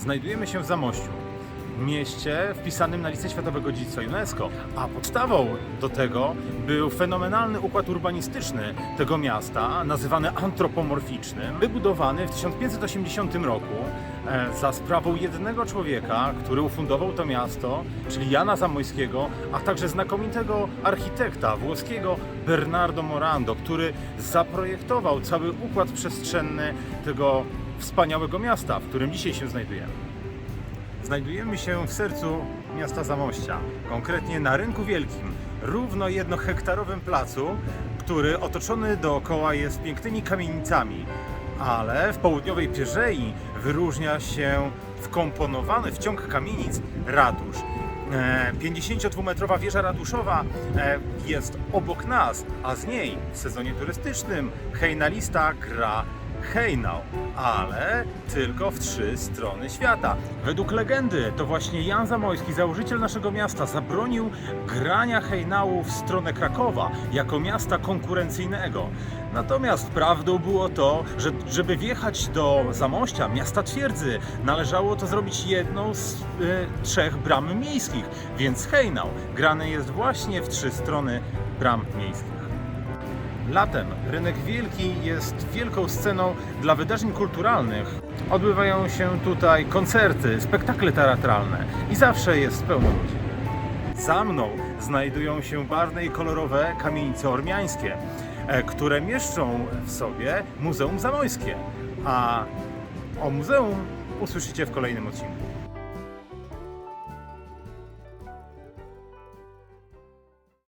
Znajdujemy się w Zamościu, mieście wpisanym na listę Światowego Dziedzictwa UNESCO, a podstawą do tego był fenomenalny układ urbanistyczny tego miasta, nazywany antropomorficznym, wybudowany w 1580 roku e, za sprawą jednego człowieka, który ufundował to miasto, czyli Jana Zamojskiego, a także znakomitego architekta włoskiego Bernardo Morando, który zaprojektował cały układ przestrzenny tego wspaniałego miasta, w którym dzisiaj się znajdujemy. Znajdujemy się w sercu miasta Zamościa, konkretnie na Rynku Wielkim, równo jednohektarowym placu, który otoczony dookoła jest pięknymi kamienicami, ale w południowej pierzei wyróżnia się wkomponowany w ciąg kamienic ratusz. E, 52-metrowa wieża ratuszowa e, jest obok nas, a z niej w sezonie turystycznym hejnalista gra hejnał, ale tylko w trzy strony świata. Według legendy to właśnie Jan Zamojski, założyciel naszego miasta, zabronił grania hejnału w stronę Krakowa jako miasta konkurencyjnego. Natomiast prawdą było to, że żeby wjechać do Zamościa, miasta twierdzy, należało to zrobić jedną z y, trzech bram miejskich, więc hejnał grany jest właśnie w trzy strony bram miejskich. Latem rynek wielki jest wielką sceną dla wydarzeń kulturalnych. Odbywają się tutaj koncerty, spektakle teatralne i zawsze jest pełno ludzi. Za mną znajdują się barwne i kolorowe kamienice ormiańskie, e, które mieszczą w sobie Muzeum Zamojskie. A o muzeum usłyszycie w kolejnym odcinku.